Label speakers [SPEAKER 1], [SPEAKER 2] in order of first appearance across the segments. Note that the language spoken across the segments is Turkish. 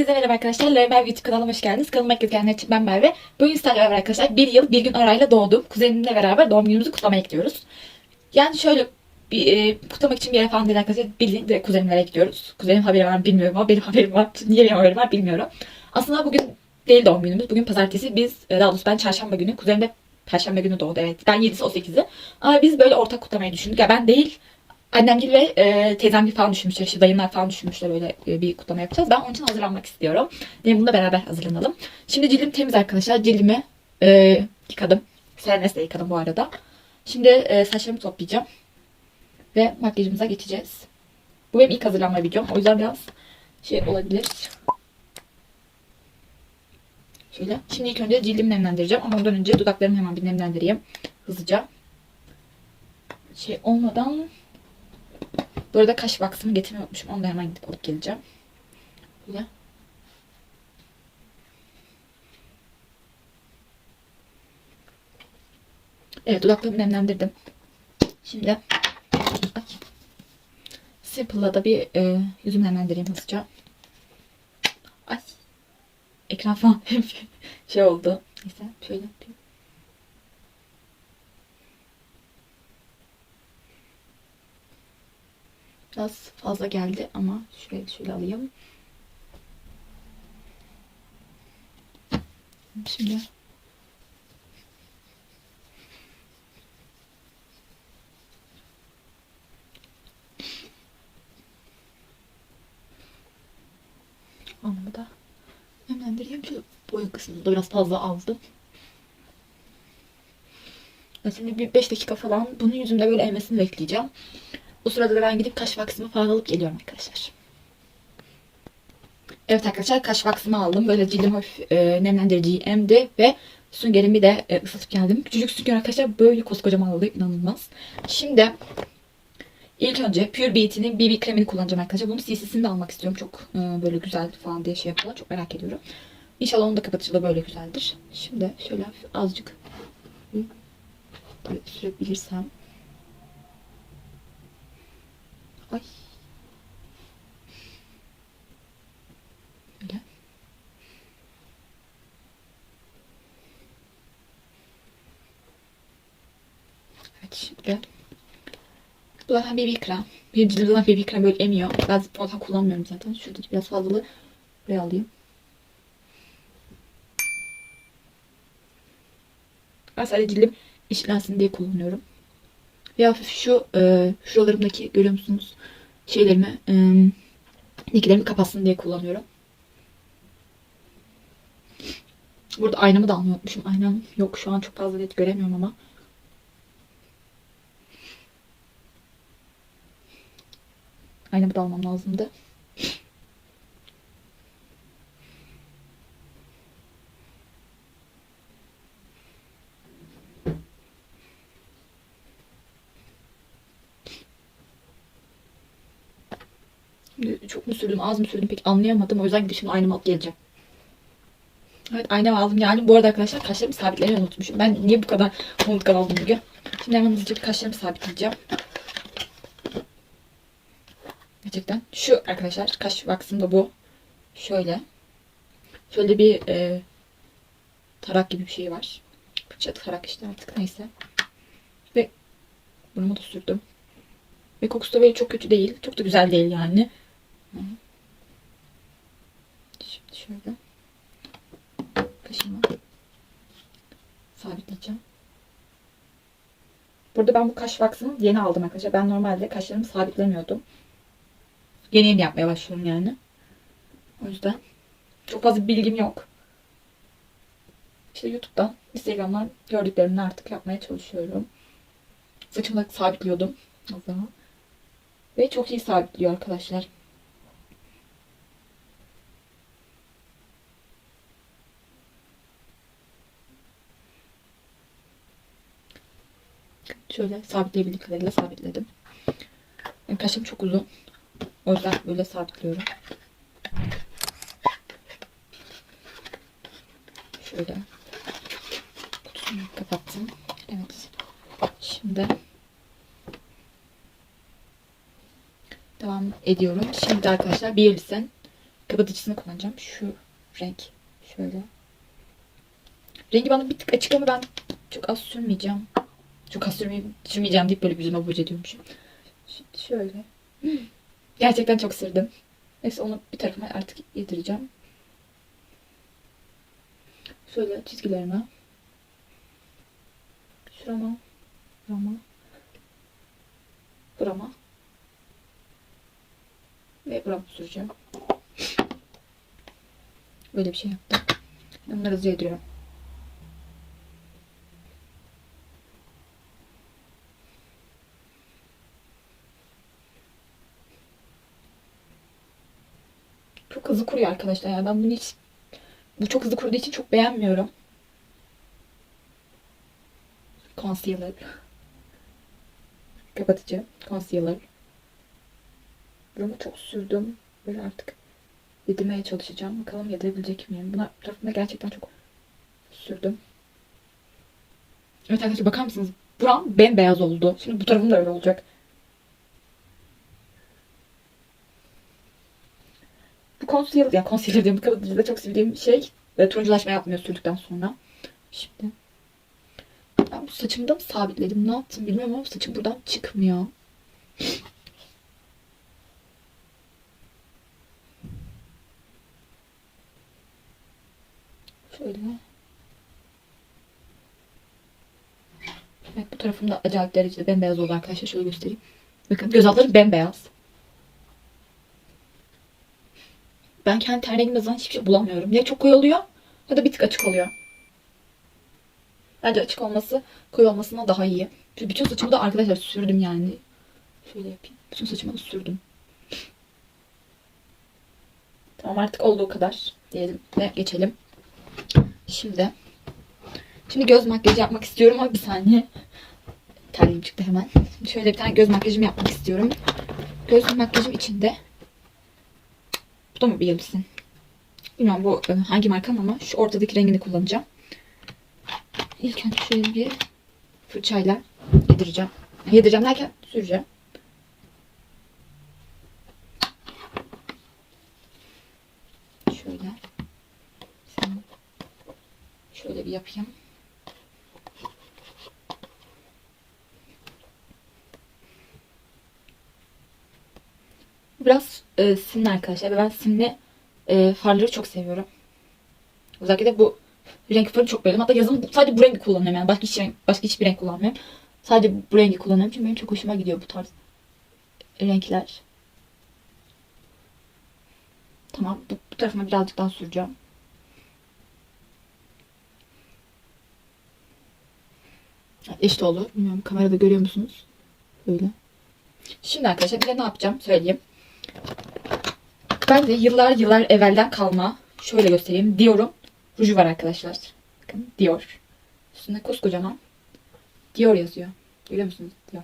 [SPEAKER 1] Herkese merhaba arkadaşlar. Merhaba YouTube kanalıma hoş geldiniz. Kanalıma kez gelenler için ben Merve. Bugün sizlerle arkadaşlar bir yıl bir gün arayla doğdum. Kuzenimle beraber doğum günümüzü kutlamaya gidiyoruz. Yani şöyle bir e, kutlamak için bir yere falan değil arkadaşlar. Bildiğin direkt kuzenimlere gidiyoruz. Kuzenim haberi var mı bilmiyorum ama benim haberim var. Niye benim haberim var bilmiyorum. Aslında bugün değil doğum günümüz. Bugün pazartesi. Biz e, daha doğrusu ben çarşamba günü. Kuzenim de perşembe günü doğdu evet. Ben 7'si o 8'i. Ama biz böyle ortak kutlamayı düşündük. Ya ben değil. Annemgil ve e, teyzemgil falan düşünmüşler. işte dayımlar falan düşünmüşler böyle e, bir kutlama yapacağız. Ben onun için hazırlanmak istiyorum. Dedim bununla beraber hazırlanalım. Şimdi cildim temiz arkadaşlar. Cildimi e, yıkadım. Serenes'le yıkadım bu arada. Şimdi e, saçlarımı toplayacağım. Ve makyajımıza geçeceğiz. Bu benim ilk hazırlanma videom. O yüzden biraz şey olabilir. Şöyle. Şimdi ilk önce cildimi nemlendireceğim. Ama ondan önce dudaklarımı hemen bir nemlendireyim. Hızlıca. Şey olmadan bu arada kaş vaksımı getirmeyi unutmuşum. Onu da hemen gidip alıp geleceğim. Böyle. Evet dudaklarımı nemlendirdim. Şimdi ay, Simple'la da bir e, yüzümü nemlendireyim hızlıca. Ay. Ekran falan hep şey oldu. Neyse şöyle yapayım. Biraz fazla geldi ama şöyle şöyle alayım. Şimdi Onu da nemlendireyim. Şöyle boya kısmında biraz fazla aldım. Şimdi bir 5 dakika falan bunun yüzümde böyle emmesini bekleyeceğim. O sırada da ben gidip kaş vaksımı falan alıp geliyorum arkadaşlar. Evet arkadaşlar kaş vaksımı aldım. Böyle cildim hafif e, nemlendiriciyi emdi ve süngerimi de e, ıslatıp geldim. Küçücük sünger arkadaşlar böyle koskocaman oluyor. inanılmaz. Şimdi ilk önce Pure Beauty'nin BB kremini kullanacağım arkadaşlar. Bunun CC'sini de almak istiyorum. Çok e, böyle güzel falan diye şey yapıyorlar. Çok merak ediyorum. İnşallah onun da kapatıcı da böyle güzeldir. Şimdi şöyle azıcık sürebilirsem Ay. Böyle. Evet şimdi. Bu zaten BB krem. Benim cildimden BB krem böyle emiyor. Ben zaten kullanmıyorum zaten. Şuradaki biraz fazlalığı buraya alayım. Ben sadece cildim işlensin diye kullanıyorum. Ve şu e, şuralarımdaki görüyor musunuz? Şeylerimi e, diklerimi kapatsın diye kullanıyorum. Burada aynamı da almayı. Aynam yok şu an çok fazla net göremiyorum ama. Aynamı da almam lazımdı. Şimdi çok mu sürdüm az mı sürdüm pek anlayamadım. O yüzden gidip şimdi aynamı geleceğim. Evet aynamı aldım yani. Bu arada arkadaşlar kaşlarımı sabitlemeyi unutmuşum. Ben niye bu kadar unutkan oldum bugün. Şimdi hemen hızlıca bir kaşlarımı sabitleyeceğim. Gerçekten. Şu arkadaşlar kaş vaksım da bu. Şöyle. Şöyle bir e, tarak gibi bir şey var. Fırça tarak işte artık neyse. Ve burnumu da sürdüm. Ve kokusu da böyle çok kötü değil. Çok da güzel değil yani. Şimdi şöyle kaşımı sabitleyeceğim. Burada ben bu kaş vaksını yeni aldım arkadaşlar. Ben normalde kaşlarımı sabitlemiyordum. Yeni yeni yapmaya başlıyorum yani. O yüzden çok fazla bilgim yok. İşte YouTube'dan, Instagram'dan gördüklerimle artık yapmaya çalışıyorum. Saçımı da sabitliyordum o zaman. Ve çok iyi sabitliyor arkadaşlar. Şöyle sabitleyebildiğim kadarıyla sabitledim. Benim kaşım çok uzun. O yüzden böyle sabitliyorum. Şöyle kutusunu kapattım. Evet. Şimdi devam ediyorum. Şimdi arkadaşlar Bielis'in kapatıcısını kullanacağım. Şu renk. Şöyle. Rengi bana bir tık açık ama ben çok az sürmeyeceğim. Çok az sürmeyeceğim deyip böyle yüzüme boca ediyormuşum. Şimdi şöyle. Gerçekten çok sürdüm. Neyse onu bir tarafıma artık yedireceğim. Şöyle çizgilerime. Şurama. Burama. Burama. Ve buramı süreceğim. Böyle bir şey yaptım. Bunları hızlı yediriyorum. Çok hızlı kuruyor arkadaşlar. Yani ben bunu hiç bu çok hızlı kuruduğu için çok beğenmiyorum. Concealer. Kapatıcı. Concealer. Bunu çok sürdüm. Böyle artık yedirmeye çalışacağım. Bakalım yedirebilecek miyim? Buna tarafında gerçekten çok sürdüm. Evet arkadaşlar bakar mısınız? Buram bembeyaz oldu. Şimdi bu tarafım da öyle olacak. Concealer, ya concealer diyorum. Bu kapatıcıda çok sevdiğim şey ve turunculaşma yapmıyor sürdükten sonra. Şimdi ben bu saçımı da mı sabitledim? Ne yaptım bilmiyorum ama saçım buradan çıkmıyor. Şöyle. Evet bu tarafım da acayip derecede bembeyaz oldu arkadaşlar. Şöyle göstereyim. Bakın göz altlarım bembeyaz. Ben kendi ten rengimde zaten hiçbir şey bulamıyorum. Ya çok koyu oluyor ya da bir tık açık oluyor. Bence açık olması koyu olmasına daha iyi. Çünkü bütün saçımı da arkadaşlar sürdüm yani. Şöyle yapayım. Bütün saçımı da sürdüm. Tamam artık olduğu kadar diyelim ve geçelim. Şimdi Şimdi göz makyajı yapmak istiyorum ama bir saniye. Terliğim çıktı hemen. Şöyle bir tane göz makyajımı yapmak istiyorum. Göz makyajım içinde bu da mı bilirsin? Bilmiyorum bu e, hangi markanın ama şu ortadaki rengini kullanacağım. İlk önce şöyle bir fırçayla yedireceğim. Yedireceğim derken süreceğim. Şöyle. Şöyle bir yapayım. Biraz e, simli arkadaşlar ve ben simli e, farları çok seviyorum. Özellikle de bu renk farı çok beğendim. Hatta yazın sadece bu rengi kullanıyorum yani. Başka hiç renk, başka hiçbir renk kullanmıyorum. Sadece bu rengi kullanıyorum çünkü benim çok hoşuma gidiyor bu tarz renkler. Tamam. Bu, bu tarafına birazcık daha süreceğim. Eşit oldu. Bilmiyorum kamerada görüyor musunuz? Böyle. Şimdi arkadaşlar bir de ne yapacağım söyleyeyim. Ben de yıllar yıllar evvelden kalma şöyle göstereyim. Dior'un ruju var arkadaşlar. Bakın Dior. Üstünde koskocaman Dior yazıyor. Görüyor musunuz? Dior.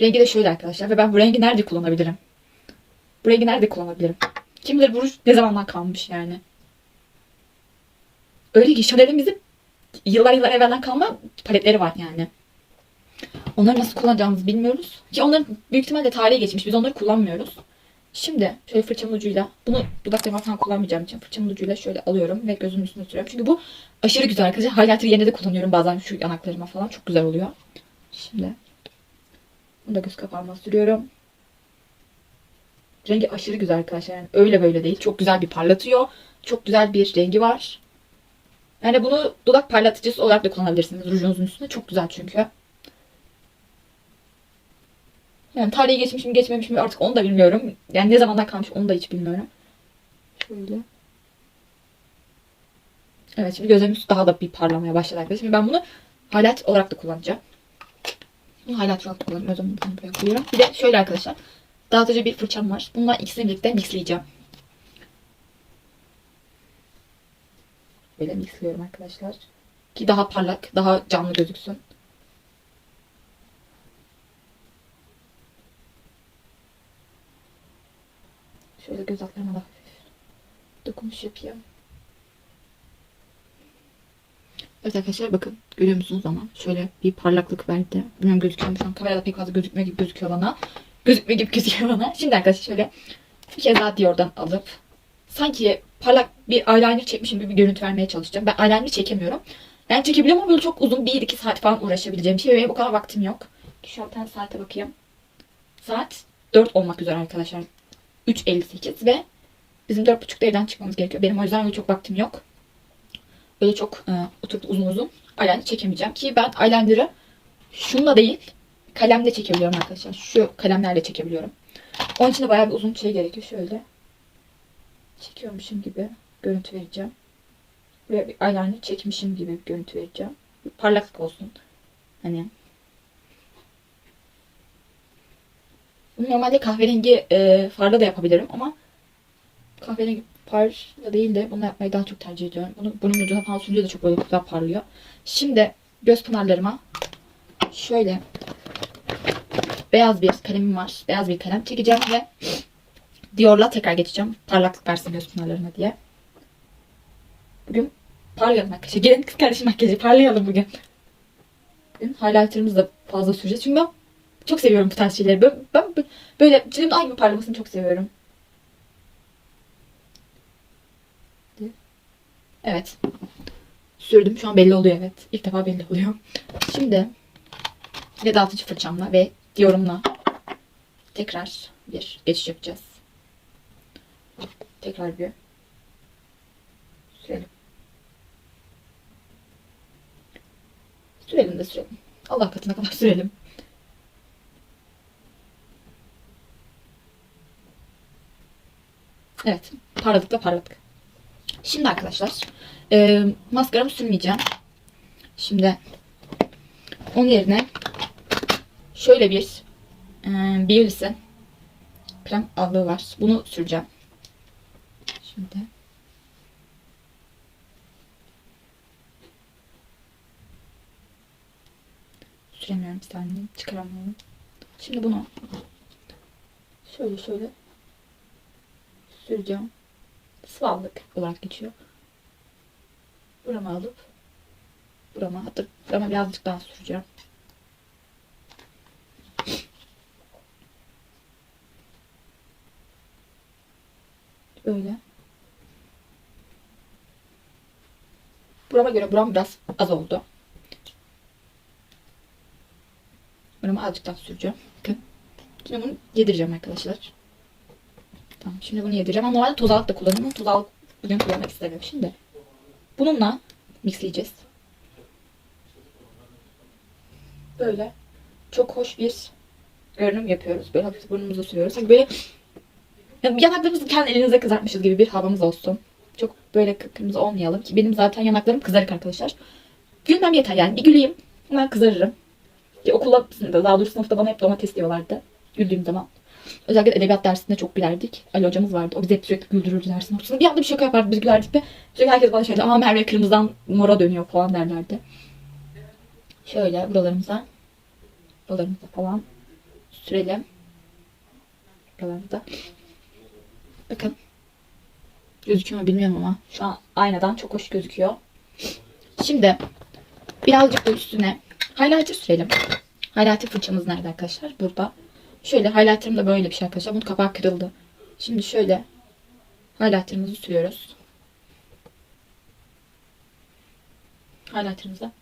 [SPEAKER 1] Rengi de şöyle arkadaşlar ve ben bu rengi nerede kullanabilirim? Bu rengi nerede kullanabilirim? Kim bilir bu ruj ne zamandan kalmış yani. Öyle ki Chanel'in bizim yıllar yıllar evvelden kalma paletleri var yani. Onları nasıl kullanacağımızı bilmiyoruz. Ki onların büyük ihtimalle tarihi geçmiş. Biz onları kullanmıyoruz. Şimdi şöyle fırçamın ucuyla bunu dudaklarıma falan kullanmayacağım için fırçamın ucuyla şöyle alıyorum ve gözümün üstüne sürüyorum. Çünkü bu aşırı güzel arkadaşlar. Highlighter yerine de kullanıyorum bazen şu yanaklarıma falan. Çok güzel oluyor. Şimdi bunu da göz kapağıma sürüyorum. Rengi aşırı güzel arkadaşlar. Yani öyle böyle değil. Çok güzel bir parlatıyor. Çok güzel bir rengi var. Yani bunu dudak parlatıcısı olarak da kullanabilirsiniz rujunuzun üstüne. Çok güzel çünkü. Yani tarihi geçmiş mi geçmemiş mi artık onu da bilmiyorum. Yani ne zamandan kalmış onu da hiç bilmiyorum. Şöyle. Evet şimdi gözlerimiz daha da bir parlamaya başladı arkadaşlar. Şimdi ben bunu highlight olarak da kullanacağım. Bunu highlight olarak da kullanıyorum. Zaman bunu buraya koyuyorum. Bir de şöyle arkadaşlar. Dağıtıcı bir fırçam var. Bununla ikisini birlikte mixleyeceğim. Böyle mixliyorum arkadaşlar. Ki daha parlak, daha canlı gözüksün. Şöyle göz altlarıma da dokunuş yapayım. Evet arkadaşlar bakın görüyor musunuz ama şöyle bir parlaklık verdi. Bilmiyorum gözüküyor mu şu an kamerada pek fazla gözükmüyor gibi gözüküyor bana. Gözükmüyor gibi gözüküyor bana. Şimdi arkadaşlar şöyle bir kez daha Dior'dan alıp sanki parlak bir eyeliner çekmişim gibi bir görüntü vermeye çalışacağım. Ben eyeliner çekemiyorum. Yani çekebiliyorum ama böyle çok uzun 1-2 saat falan uğraşabileceğim bir şey. Benim o kadar vaktim yok. Şu an saate bakayım. Saat 4 olmak üzere arkadaşlar. 3.58 ve bizim 4.30'da evden çıkmamız gerekiyor. Benim o yüzden öyle çok vaktim yok. Böyle çok e, oturup uzun uzun eyeliner çekemeyeceğim. Ki ben eyeliner'ı şunla değil kalemle çekebiliyorum arkadaşlar. Şu kalemlerle çekebiliyorum. Onun için de bayağı bir uzun şey gerekiyor. Şöyle çekiyormuşum gibi görüntü vereceğim. Ve bir eyeliner çekmişim gibi görüntü vereceğim. Bir parlaklık olsun. Hani normalde kahverengi e, farla da yapabilirim ama kahverengi farla değil de bunu yapmayı daha çok tercih ediyorum. Bunu bunun ucuna falan sürünce de çok böyle güzel parlıyor. Şimdi göz pınarlarıma şöyle beyaz bir kalemim var. Beyaz bir kalem çekeceğim ve Dior'la tekrar geçeceğim. Parlaklık versin göz pınarlarına diye. Bugün parlayalım arkadaşlar. Gelin kız kardeşim makyajı parlayalım bugün. Bugün highlighter'ımızı da fazla süreceğiz. Çünkü ben çok seviyorum bu tarz şeyleri. Ben, ben böyle cildimde aynı bir parlamasını çok seviyorum. Evet. Sürdüm. Şu an belli oluyor evet. İlk defa belli oluyor. Şimdi ve dağıtıcı fırçamla ve diyorumla tekrar bir geçiş yapacağız. Tekrar bir sürelim. Sürelim de sürelim. Allah katına kadar sürelim. Evet. Parladık da parladık. Şimdi arkadaşlar e, maskaramı sürmeyeceğim. Şimdi onun yerine şöyle bir e, Biolis'in krem allığı var. Bunu süreceğim. Şimdi süremiyorum bir saniye. Çıkaramıyorum. Şimdi bunu şöyle şöyle süreceğim. Sıvallık olarak geçiyor. Burama alıp burama hatta burama birazcık daha süreceğim. Böyle. Burama göre buram biraz az oldu. Burama azıcık daha süreceğim. Bakın. Şimdi bunu yedireceğim arkadaşlar. Tamam şimdi bunu yedireceğim. Ama normalde tozallık da kullanıyorum. ama Tozallık bugün kullanmak istemiyorum. Şimdi bununla mixleyeceğiz. Böyle çok hoş bir görünüm yapıyoruz. Böyle hafif burnumuza sürüyoruz. Sanki böyle yani yanaklarımızı kendi elinizde kızartmışız gibi bir havamız olsun. Çok böyle kıpkırmızı olmayalım ki benim zaten yanaklarım kızarık arkadaşlar. Gülmem yeter yani. Bir güleyim hemen kızarırım. Ki okula daha doğrusu sınıfta bana hep domates diyorlardı. Güldüğüm zaman. Özellikle edebiyat dersinde çok gülerdik. Ali hocamız vardı. O bizi hep sürekli güldürürdü dersin ortasında. Bir anda bir şaka yapardı biz gülerdik ve sürekli herkes bana şeydi. Aa Merve kırmızıdan mora dönüyor falan derlerdi. Şöyle buralarımıza buralarımıza falan sürelim. Buralarımıza. Bakın. Gözüküyor mu bilmiyorum ama şu an aynadan çok hoş gözüküyor. Şimdi birazcık da üstüne highlighter sürelim. Highlighter fırçamız nerede arkadaşlar? Burada. Şöyle highlighter'ım da böyle bir şey arkadaşlar. Bunun kapağı kırıldı. Şimdi şöyle highlighter'ımızı sürüyoruz. Highlighter'ımıza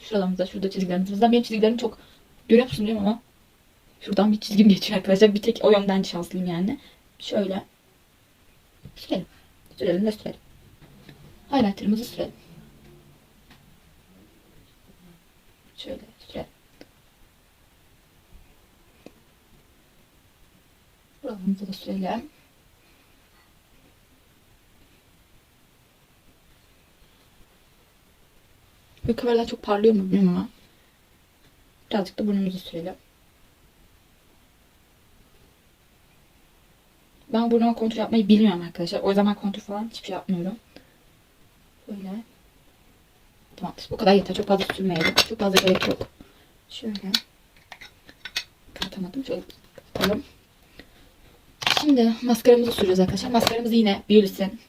[SPEAKER 1] şuralarımızda, şurada çizgilerimizden benim çizgilerim çok görüyor musun bilmiyorum ama şuradan bir çizgim geçiyor arkadaşlar. Bir tek o yönden şanslıyım yani. Şöyle sürelim. Sürelim de sürelim. Highlighter'ımızı sürelim. Şöyle sürelim. Buralarımızı da. Bu kameradan çok parlıyor mu bilmiyorum ama. Birazcık da burnumuzu sürelim. Ben burnuma kontur yapmayı bilmiyorum arkadaşlar. O yüzden ben kontur falan hiçbir şey yapmıyorum. Böyle. Tamamdır. Bu kadar yeter. Çok fazla sürmeyelim. Çok fazla gerek yok. Şöyle. Kapatamadım. Şöyle kapatalım. Şimdi maskaramızı süreceğiz arkadaşlar. Maskaramızı yine Biolis'in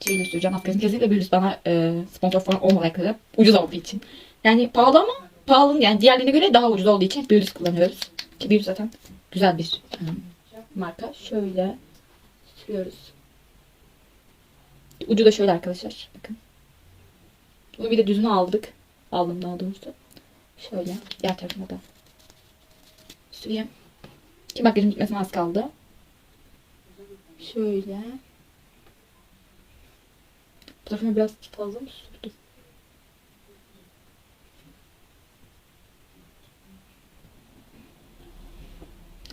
[SPEAKER 1] şeyle süreceğim. Maskaramızı kesinlikle Biolis bana e, sponsor falan olmadan kadar ucuz olduğu için. Yani pahalı ama pahalı yani diğerlerine göre daha ucuz olduğu için Biolis kullanıyoruz. Ki Biolis zaten güzel bir um, marka. Şöyle sürüyoruz. Ucu da şöyle arkadaşlar. Bakın. Bunu bir de düzünü aldık. Aldım daha doğrusu. Şöyle. Diğer tarafına da süreyim. Ki makyajım gitmesine az kaldı. Şöyle. Bu tarafına biraz fazla mı sürdüm?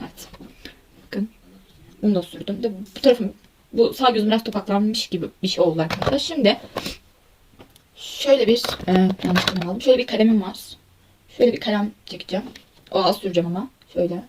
[SPEAKER 1] Evet. Bakın. Bunu da sürdüm. De bu tarafım bu sağ gözüm biraz topaklanmış gibi bir şey oldu arkadaşlar. Şimdi şöyle bir e, yanlış kalem aldım. Şöyle bir kalemim var. Şöyle bir kalem çekeceğim. O az süreceğim ama. Şöyle.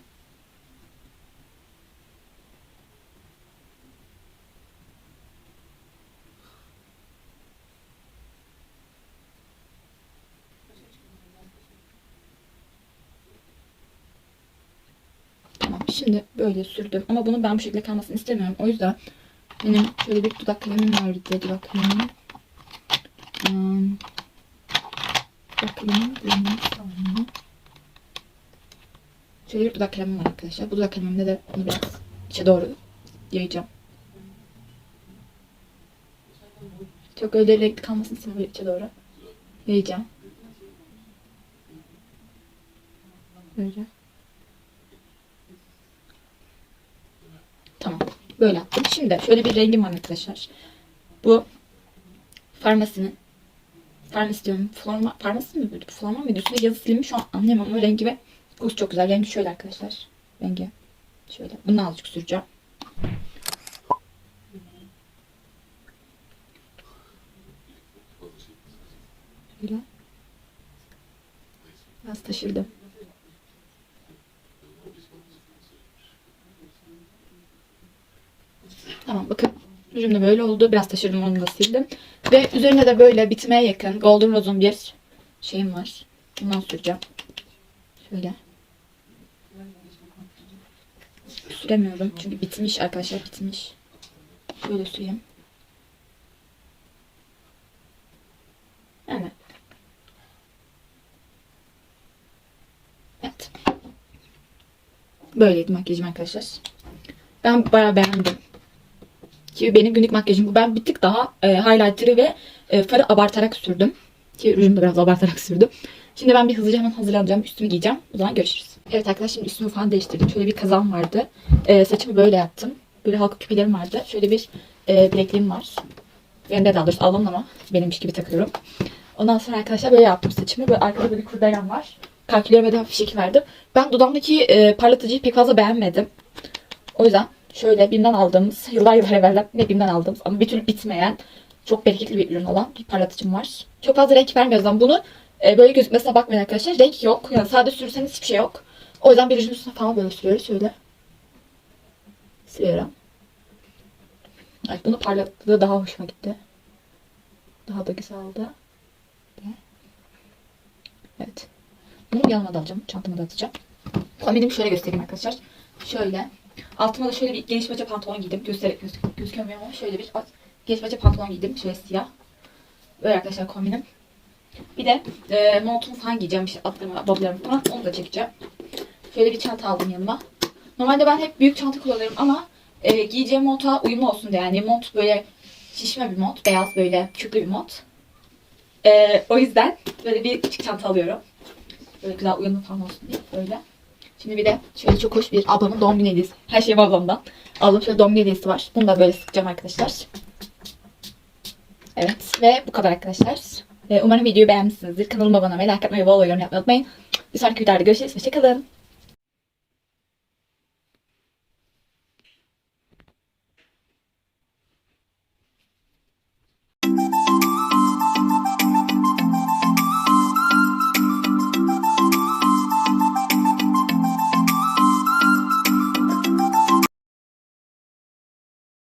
[SPEAKER 1] Tamam. Şimdi böyle sürdüm. Ama bunun ben bu şekilde kalmasını istemiyorum. O yüzden benim şöyle bir dudak kalemim vardı. Dudak kalemim. Hmm. Dudak kalemim. Şöyle bir dudak kalemim var arkadaşlar. Bu dudak kalemimde de bunu biraz içe doğru yayacağım. Çok öyle renkli kalmasını istemiyorum içe doğru. Yayacağım. Böyle. Tamam. Böyle yaptım. Şimdi şöyle bir rengim var arkadaşlar. Bu farmasinin farmasi diyorum. Forma, farmasi mi? böyle? Forma mı? Üstünde yazı silinmiş şu an anlayamam ama rengi ve kokusu çok güzel. Rengi şöyle arkadaşlar. Rengi şöyle. Bundan azıcık süreceğim. Şöyle. Biraz taşırdım. Tamam bakın. Rujum böyle oldu. Biraz taşırdım onu da sildim. Ve üzerine de böyle bitmeye yakın Golden Rose'un bir şeyim var. Bundan süreceğim. Şöyle. Süremiyorum. Çünkü bitmiş arkadaşlar bitmiş. Şöyle süreyim. Evet. Evet. Böyleydi makyajım arkadaşlar. Ben bayağı beğendim. Ki benim günlük makyajım bu. Ben bir tık daha e, highlighter'ı ve e, farı abartarak sürdüm. Ki rujumu da biraz abartarak sürdüm. Şimdi ben bir hızlıca hemen hazırlanacağım. Üstümü giyeceğim. O zaman görüşürüz. Evet arkadaşlar şimdi üstümü falan değiştirdim. Şöyle bir kazan vardı. E, saçımı böyle yaptım. Böyle halka küpelerim vardı. Şöyle bir e, bilekliğim var. Benim de daha doğrusu aldım ama benimmiş gibi takıyorum. Ondan sonra arkadaşlar böyle yaptım saçımı. Böyle arkada böyle kurdelem var. Kalkülere de hafif şekil verdim. Ben dudağımdaki e, parlatıcıyı pek fazla beğenmedim. O yüzden şöyle BİM'den aldığımız, yıllar yıllar evvelden ne BİM'den aldığımız ama bir türlü bitmeyen, çok bereketli bir ürün olan bir parlatıcım var. Çok fazla renk vermiyor o zaman bunu e, böyle gözükmesine bakmayın arkadaşlar. Renk yok. Yani sade sürseniz hiçbir şey yok. O yüzden bir rujun üstüne falan böyle sürüyoruz. Şöyle. Siliyorum. Evet, bunu parlattığı daha hoşuma gitti. Daha da güzel oldu. Evet. Bunu yanıma da alacağım. Çantama da atacağım. Kombinim şöyle göstereyim arkadaşlar. Şöyle. Altıma da şöyle bir geniş paça pantolon giydim. Göstererek göz, gözükmüyor ama şöyle bir at- geniş paça pantolon giydim. Şöyle siyah. Böyle arkadaşlar kombinim. Bir de e, montumu falan giyeceğim. İşte atlarımı, boblarımı falan. Onu da çekeceğim. Şöyle bir çanta aldım yanıma. Normalde ben hep büyük çanta kullanıyorum ama e, giyeceğim monta uyumlu olsun diye. Yani mont böyle şişme bir mont. Beyaz böyle küçüklü bir mont. E, o yüzden böyle bir küçük çanta alıyorum. Böyle güzel uyumlu falan olsun diye. Böyle. Şimdi bir de şöyle çok hoş bir ablamın doğum günü hediyesi. Her şey ablamdan. Aldım şöyle doğum günü hediyesi var. Bunu da böyle sıkacağım arkadaşlar. Evet ve bu kadar arkadaşlar. Ee, umarım videoyu beğenmişsinizdir. Kanalıma abone olmayı, like atmayı, bol yorum yapmayı unutmayın. Bir sonraki videoda görüşürüz. Hoşçakalın.